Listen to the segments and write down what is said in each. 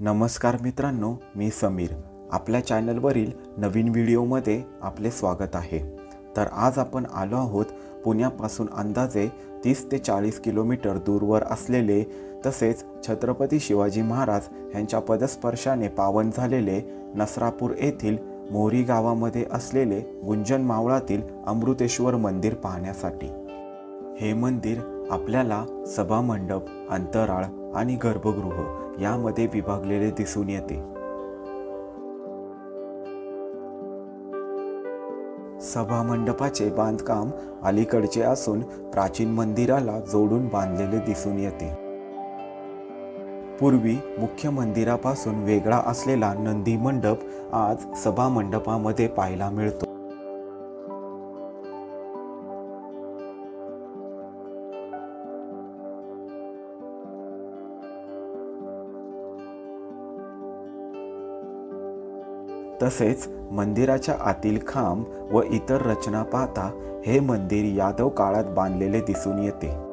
नमस्कार मित्रांनो मी समीर. आपल्या चॅनलवरील नवीन व्हिडिओमध्ये आपले स्वागत आहे. तर आज आपण आलो आहोत पुण्यापासून अंदाजे तीस ते चाळीस किलोमीटर दूरवर असलेले तसेच छत्रपती शिवाजी महाराज यांच्या पदस्पर्शाने पावन झालेले नसरापूर येथील मोरी गावामध्ये असलेले गुंजन मावळातील अमृतेश्वर मंदिर पाहण्यासाठी. हे मंदिर आपल्याला सभामंडप अंतराळ आणि गर्भगृह यामध्ये विभागलेले दिसून येते. सभामंडपाचे बांधकाम अलीकडचे असून प्राचीन मंदिराला जोडून बांधलेले दिसून येते. पूर्वी मुख्य मंदिरापासून वेगळा असलेला नंदी मंडप आज सभामंडपामध्ये पाहायला मिळतो. तसेच मंदिराच्या आतील खांब व इतर रचना पाहता हे मंदिर यादव काळात बांधलेले दिसून येते.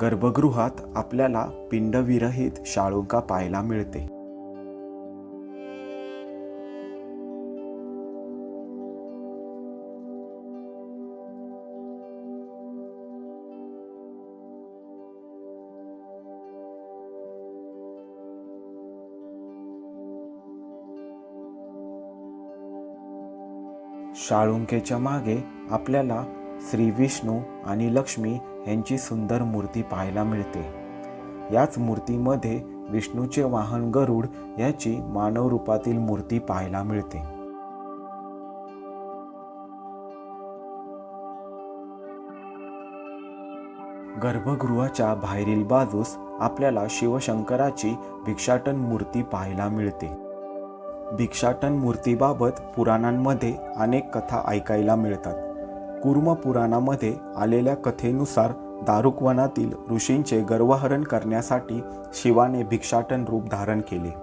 गर्भगृहात आपल्याला पिंडविरहित शाळुंका पाहायला मिळते. शाळुंकेच्या मागे आपल्याला श्री विष्णू आणि लक्ष्मी यांची सुंदर मूर्ती पाहायला मिळते. याच मूर्तीमध्ये विष्णूचे वाहन गरुड याची मानव रूपातील मूर्ती पाहायला मिळते. गर्भगृहाच्या बाहेरील बाजूस आपल्याला शिवशंकराची भिक्षाटन मूर्ती पाहायला मिळते. भिक्षाटन मूर्तीबाबत पुराणांमध्ये अनेक कथा ऐकायला मिळतात. कुर्म पुराणामध्ये आलेल्या कथेनुसार दारुकवनातील ऋषींचे गर्वहरण करण्यासाठी शिवाने भिक्षाटन रूप धारण केले.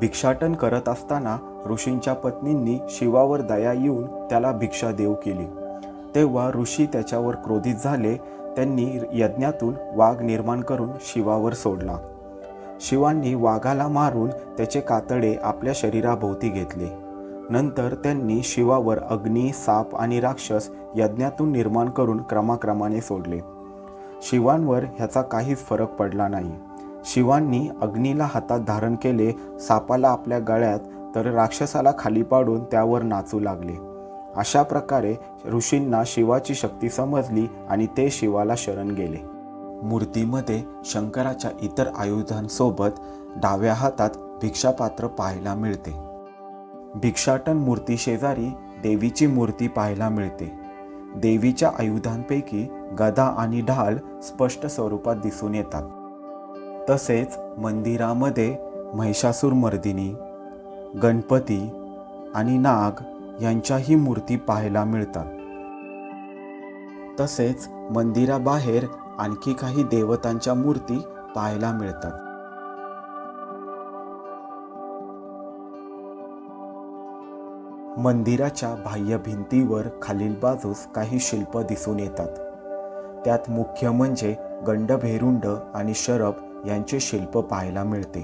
भिक्षाटन करत असताना ऋषींच्या पत्नींनी शिवावर दया येऊन त्याला भिक्षा देऊ केली. तेव्हा ऋषी त्याच्यावर क्रोधित झाले त्यांनी यज्ञातून वाघ निर्माण करून शिवावर सोडला. शिवांनी वाघाला मारून त्याचे कातडे आपल्या शरीराभोवती घेतले. नंतर त्यांनी शिवावर अग्नी साप आणि राक्षस यज्ञातून निर्माण करून क्रमाक्रमाने सोडले. शिवांवर ह्याचा काहीच फरक पडला नाही. शिवांनी अग्नीला हातात धारण केले सापाला आपल्या गळ्यात तर राक्षसाला खाली पाडून त्यावर नाचू लागले. अशा प्रकारे ऋषींना शिवाची शक्ती समजली आणि ते शिवाला शरण गेले. मूर्तीमध्ये शंकराच्या इतर आयुधांसोबत डाव्या हातात भिक्षापात्र पाहायला मिळते. भिक्षाटन मूर्ती शेजारी देवीची मूर्ती पाहायला मिळते. देवीच्या आयुधांपैकी गदा आणि ढाल स्पष्ट स्वरूपात दिसून येतात. तसेच मंदिरामध्ये महिषासूर मर्दिनी गणपती आणि नाग यांच्याही मूर्ती पाहायला मिळतात. तसेच मंदिराबाहेर आणखी काही देवतांच्या मूर्ती पाहायला मिळतात. मंदिराच्या बाह्य भिंतीवर खालील बाजूस काही शिल्प दिसून येतात. त्यात मुख्य म्हणजे गंडभेरुंड आणि शरभ यांचे शिल्प पाहायला मिळते.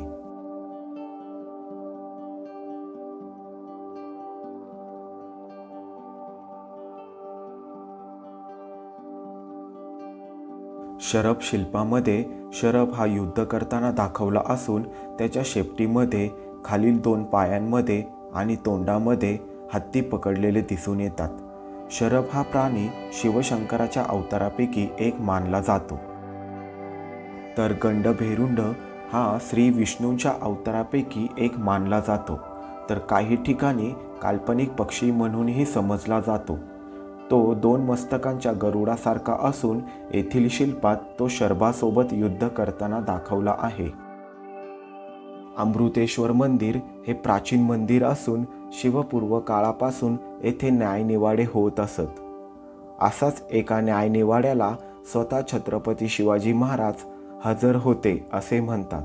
शरभ शिल्पामध्ये शरभ हा युद्ध करताना दाखवला असून त्याच्या शेपटीमध्ये खालील दोन पायांमध्ये आणि तोंडामध्ये हत्ती पकडलेले दिसून येतात. शरभ हा प्राणी शिवशंकराच्या अवतारापैकी एक मानला जातो. तर गंडभेरुंड हा श्री विष्णूंच्या अवतारापैकी एक मानला जातो. तर काही ठिकाणी काल्पनिक पक्षी म्हणूनही समजला जातो. तो दोन मस्तकांच्या गरुडासारखा असून येथील शिल्पात तो शर्भासोबत युद्ध करताना दाखवला आहे. अमृतेश्वर मंदिर हे प्राचीन मंदिर असून शिवपूर्व काळापासून येथे न्यायनिवाडे होत असत. असाच एका न्यायनिवाड्याला स्वतः छत्रपती शिवाजी महाराज हजर होते असे म्हणतात.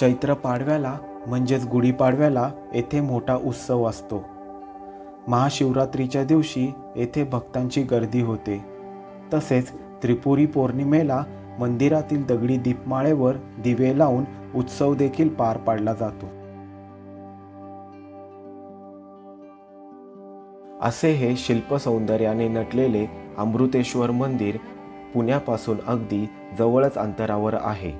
चैत्र पाडव्याला म्हणजेच गुढीपाडव्याला येथे मोठा उत्सव असतो. महाशिवरात्रीच्या दिवशी येथे भक्तांची गर्दी होते. तसेच त्रिपुरी पौर्णिमेला मंदिरातील दगडी दीपमाळेवर दिवे लावून उत्सव देखील पार पाडला जातो. असे हे शिल्पसौंदर्याने नटलेले अमृतेश्वर मंदिर पुण्यापासून अगदी जवळच अंतरावर आहे.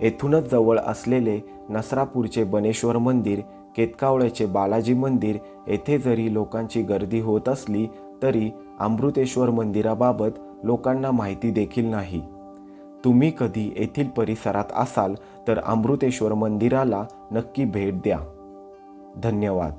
येथूनच जवळ असलेले नसरापूरचे बनेश्वर मंदिर केतकावळ्याचे बालाजी मंदिर येथे जरी लोकांची गर्दी होत असली तरी अमृतेश्वर मंदिराबाबत लोकांना माहिती देखील नाही. तुम्ही कधी येथील परिसरात असाल तर अमृतेश्वर मंदिराला नक्की भेट द्या. धन्यवाद.